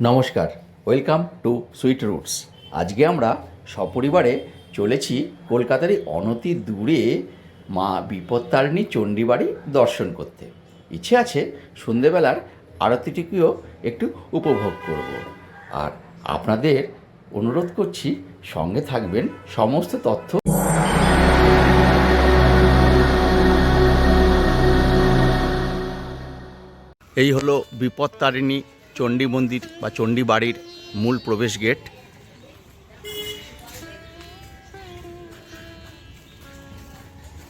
নমস্কার, welcome to sweet roots. আজকে আমরা সপরিবারে চলেছি কলকাতারই অনতি দূরে মা বিপত্তারিণী চণ্ডীবাড়ি দর্শন করতে। ইচ্ছে আছে সন্ধেবেলার আরতিটিকেও একটু উপভোগ করব। আর আপনাদের অনুরোধ করছি, সঙ্গে থাকবেন সমস্ত তথ্য। এই হলো বিপত্তারিণী চণ্ডী মন্দির বা চণ্ডী বাড়ির মূল প্রবেশ গেট।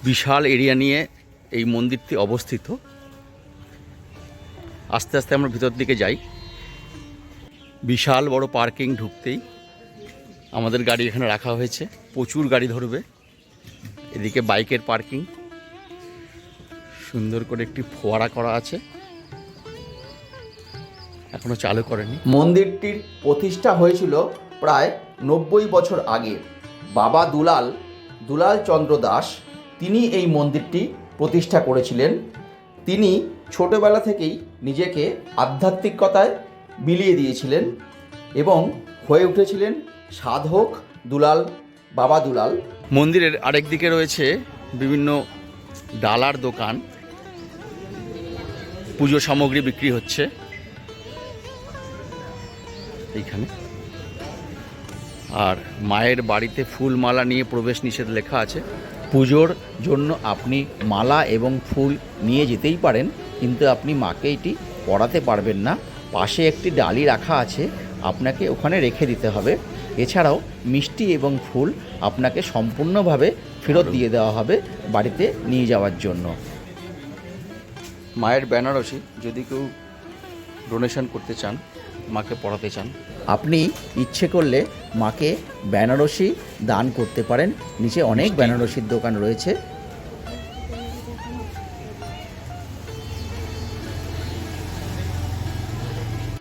বিশাল এরিয়া নিয়ে এই মন্দিরটি অবস্থিত। আস্তে আস্তে আমরা ভিতর দিকে যাই। বিশাল বড় পার্কিং ঢুকতেই আমাদের গাড়ি এখানে রাখা হয়েছে। প্রচুর গাড়ি ধরবে। এদিকে বাইকের পার্কিং। সুন্দর করে একটি ফোয়ারা করা আছে। এখনও চালু করেনি। মন্দিরটির প্রতিষ্ঠা হয়েছিল প্রায় নব্বই বছর আগে। বাবা দুলাল দুলাল চন্দ্র দাস, তিনি এই মন্দিরটি প্রতিষ্ঠা করেছিলেন। তিনি ছোটবেলা থেকেই নিজেকে আধ্যাত্মিকতায় বিলিয়ে দিয়েছিলেন এবং হয়ে উঠেছিলেন সাধক দুলাল, বাবা দুলাল। মন্দিরের আরেক দিকে রয়েছে বিভিন্ন ডালার দোকান। পুজো সামগ্রী বিক্রি হচ্ছে। এইখানে। আর মায়ের বাড়িতে ফুল মালা নিয়ে প্রবেশ নিষেধ লেখা আছে। পুজোর জন্য আপনি মালা এবং ফুল নিয়ে যেতেই পারেন, কিন্তু আপনি মাকে এটি পড়াতে পারবেন না। পাশে একটি ডালি রাখা আছে, আপনাকে ওখানে রেখে দিতে হবে। এছাড়াও মিষ্টি এবং ফুল আপনাকে সম্পূর্ণভাবে ফেরত দিয়ে দেওয়া হবে বাড়িতে নিয়ে যাওয়ার জন্য। মায়ের বেনারসি যদি কেউ ডোনেশন করতে চান মাকে পড়াতে চান। আপনি ইচ্ছে করলে মাকে বেনারসি দান করতে পারেন। নিচে অনেক বেনারসির দোকান রয়েছে।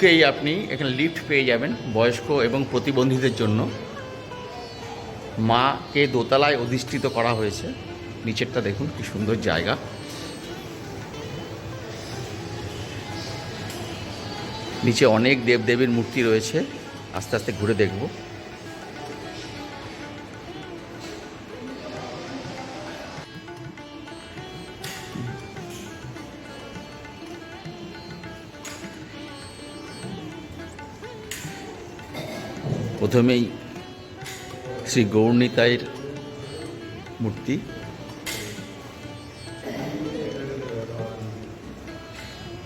এই আপনি এখানে লিফট পেয়ে যাবেন বয়স্ক এবং প্রতিবন্ধীদের জন্য। মাকে দোতলায় অধিষ্ঠিত করা হয়েছে। নিচেরটা দেখুন কি সুন্দর জায়গা। নিচে অনেক দেবদেবীর মূর্তি রয়েছে। আস্তে আস্তে ঘুরে দেখব। প্রথমেই শ্রী গৌরনীতাইয়ের মূর্তি।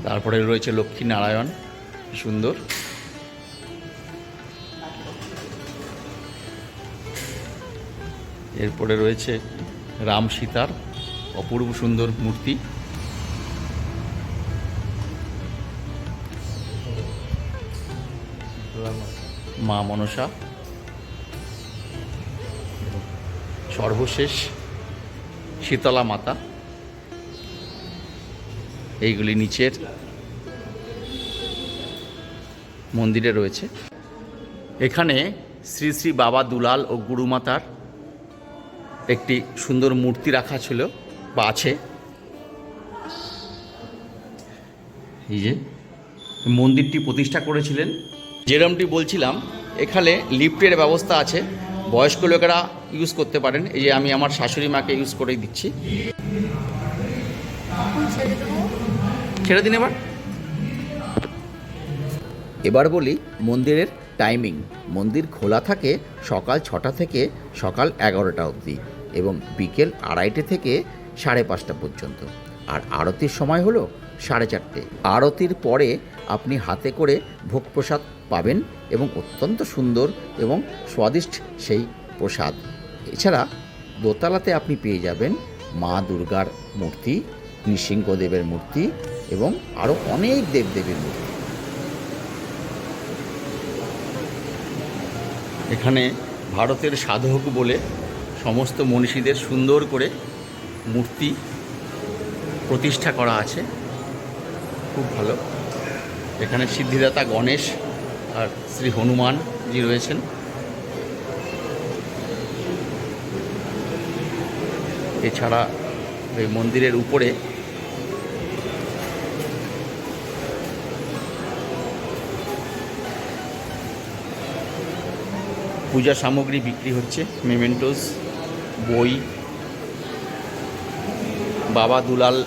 তারপরে রয়েছে লক্ষ্মী নারায়ণ সুন্দর। এরপরে রয়েছে রাম সীতার অপূর্ব সুন্দর মূর্তি। মা মনসা। সর্বশেষ শীতলা মাতা। এইগুলি নিচের। মন্দিরে রয়েছে। এখানে শ্রী শ্রী বাবা দুলাল ও গুরুমাতার একটি সুন্দর মূর্তি রাখা ছিল বা আছে। এই যে মন্দিরটি প্রতিষ্ঠা করেছিলেন। যেরমটি বলছিলাম এখানে লিফটের ব্যবস্থা আছে। বয়স্ক লোকেরা ইউজ করতে পারেন। এই যে আমি আমার শাশুড়ি মাকে ইউজ করেই দিচ্ছি। ছেড়ে দিন এবার। এবার বলি মন্দিরের টাইমিং মন্দির খোলা থাকে সকাল ছটা থেকে সকাল এগারোটা অবধি এবং বিকেল আড়াইটে থেকে সাড়ে পাঁচটা পর্যন্ত। আর আরতির সময় হলো সাড়ে চারটে। আরতির পরে আপনি হাতে করে ভোগ প্রসাদ পাবেন এবং অত্যন্ত সুন্দর এবং স্বাদিষ্ট সেই প্রসাদ। এছাড়া দোতলাতে আপনি পেয়ে যাবেন মা দুর্গার মূর্তি, নৃসিংহদেবের মূর্তি এবং আরও অনেক দেবদেবীর মূর্তি। এখানে ভারতের সাধক বলে সমস্ত মনীষীদের সুন্দর করে মূর্তি প্রতিষ্ঠা করা আছে। খুব ভালো। এখানে সিদ্ধিদাতা গণেশ আর শ্রী হনুমানজি রয়েছেন। এছাড়া এই মন্দিরের উপরে পূজা সামগ্রী বিক্রি হচ্ছে মেমেন্টোস বই বাবা দুলাল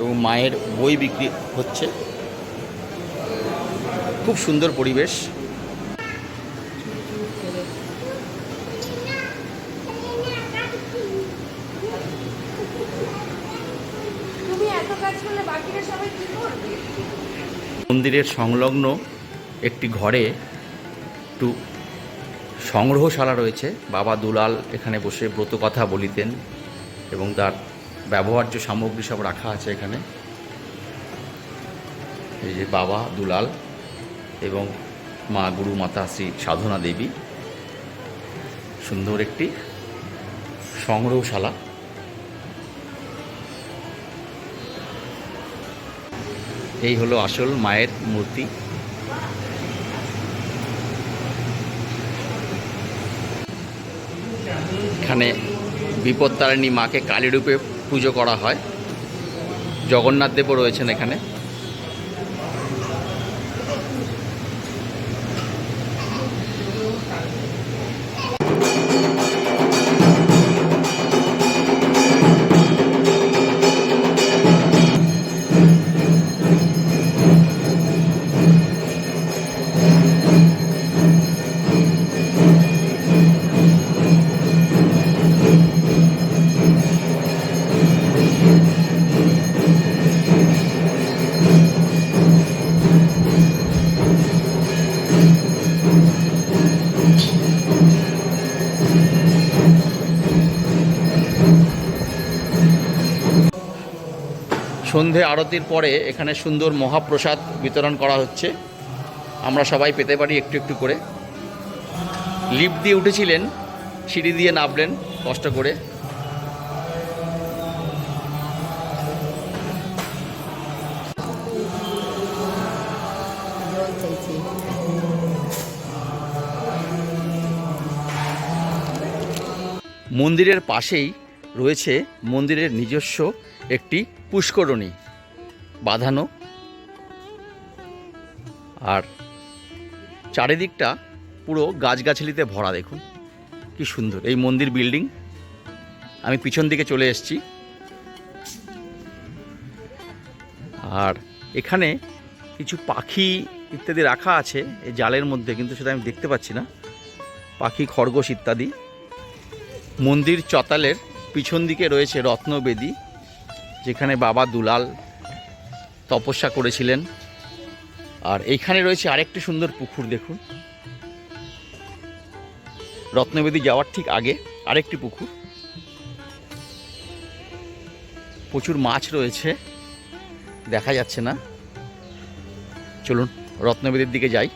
এবং মায়ের বই বিক্রি হচ্ছে। খুব সুন্দর পরিবেশ। মন্দিরের সংলগ্ন একটি ঘরে একটু সংগ্রহশালা রয়েছে। বাবা দুলাল এখানে বসে ব্রত কথা বলিতেন এবং তার ব্যবহার্য সামগ্রী সব রাখা আছে এখানে। এই যে বাবা দুলাল এবং মা গুরু মাতা শ্রী সাধনা দেবী। সুন্দর একটি সংগ্রহশালা। এই হলো আসল মায়ের মূর্তি। এখানে বিপত্তারিণী মাকে কালী রূপে পুজো করা হয়। জগন্নাথ দেবও রয়েছেন এখানে। সন্ধে আরতির পরে এখানে সুন্দর মহাপ্রসাদ বিতরণ করা হচ্ছে। আমরা সবাই পেতে পারি একটু একটু করে। লিফট দিয়ে উঠেছিলেন, সিঁড়ি দিয়ে নামলেন, কষ্ট করে। মন্দিরের পাশেই রয়েছে মন্দিরের নিজস্ব একটি পুষ্করণী, বাঁধানো। আর চারিদিকটা পুরো গাছগাছালিতে ভরা, দেখুন। কি সুন্দর। এই মন্দির বিল্ডিং। আমি পিছন দিকে চলে এসেছি। আর এখানে কিছু পাখি ইত্যাদি রাখা আছে, এই জালের মধ্যে, কিন্তু সেটা আমি দেখতে পাচ্ছি না। পাখি, খরগোশ ইত্যাদি। মন্দির চতালের পিছন দিকে রয়েছে রত্নবেদী। যেখানে বাবা দুলাল তপস্যা করেছিলেন। আর এইখানে রয়েছে আরেকটি সুন্দর পুকুর, দেখুন। রত্নবেদী যাওয়ার ঠিক আগে আরেকটি পুকুর। প্রচুর মাছ রয়েছে, দেখা যাচ্ছে না। চলুন রত্নবেদীর দিকে যাই।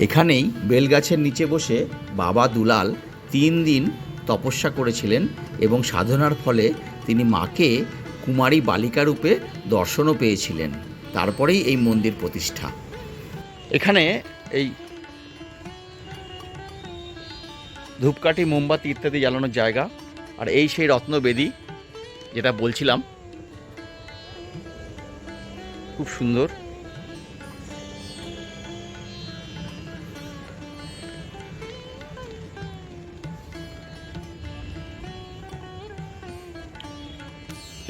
এখানেই বেলগাছের নিচে বসে বাবা দুলাল তিন দিন তপস্যা করেছিলেন এবং সাধনার ফলে তিনি মাকে কুমারী বালিকা রূপে দর্শনও পেয়েছিলেন। তারপরেই এই মন্দির প্রতিষ্ঠা। এখানে এই ধূপকাঠি, মোমবাতি ইত্যাদি জ্বালানোর জায়গা। আর এই সেই রত্নবেদী, যেটা বলছিলাম, খুব সুন্দর।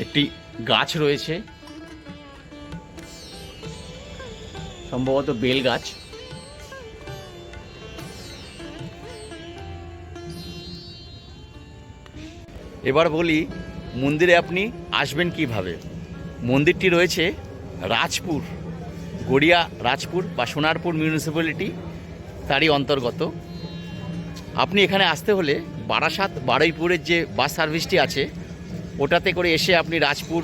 একটি গাছ রয়েছে। সম্ভবত বেল গাছ। এবার বলি, মন্দিরে আপনি আসবেন কীভাবে? মন্দিরটি রয়েছে রাজপুর, গড়িয়া রাজপুর বা সোনারপুর মিউনিসিপ্যালিটি তারই অন্তর্গত। আপনি এখানে আসতে হলে বারাসাত বারুইপুরের যে বাস সার্ভিসটি আছে ওটাতে করে এসে আপনি রাজপুর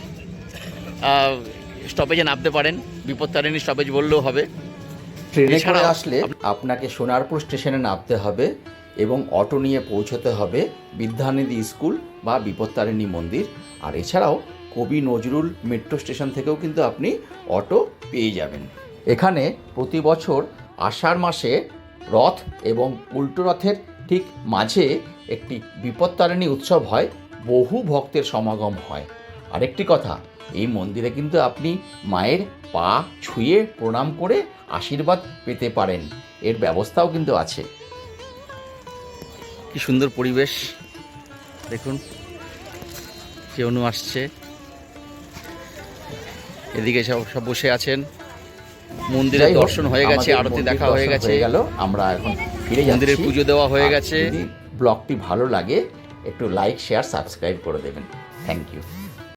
স্টপেজে নামতে পারেন। বিপত্তারিণী স্টপেজ বললেও হবে। ট্রেনে করে এছাড়াও আসলে আপনাকে সোনারপুর স্টেশনে নামতে হবে এবং অটো নিয়ে পৌঁছতে হবে বিদ্যানিধি স্কুল বা বিপত্তারিণী মন্দির। আর এছাড়াও কবি নজরুল মেট্রো স্টেশন থেকেও কিন্তু আপনি অটো পেয়ে যাবেন। এখানে প্রতি বছর আষাঢ় মাসে রথ এবং উল্টো রথের ঠিক মাঝে একটি বিপত্তারিণী উৎসব হয়। বহু ভক্তের সমাগম হয়। আরেকটি কথা এই মন্দিরে কিন্তু আপনি মায়ের পা ছুঁয়ে প্রণাম করে আশীর্বাদ পেতে পারেন। এর ব্যবস্থাও কিন্তু আছে। কি সুন্দর পরিবেশ। দেখুন কেউনু আসছে। এদিকে সব সব বসে আছেন। মন্দিরে দর্শন হয়ে গেছে আরতি দেখা হয়ে গেছে। গেল। আমরা এখন ফিরে মন্দিরের পুজো দেওয়া হয়ে গেছে। ব্লগটি ভালো লাগে একটু লাইক শেয়ার সাবস্ক্রাইব করে দেবেন। Thank you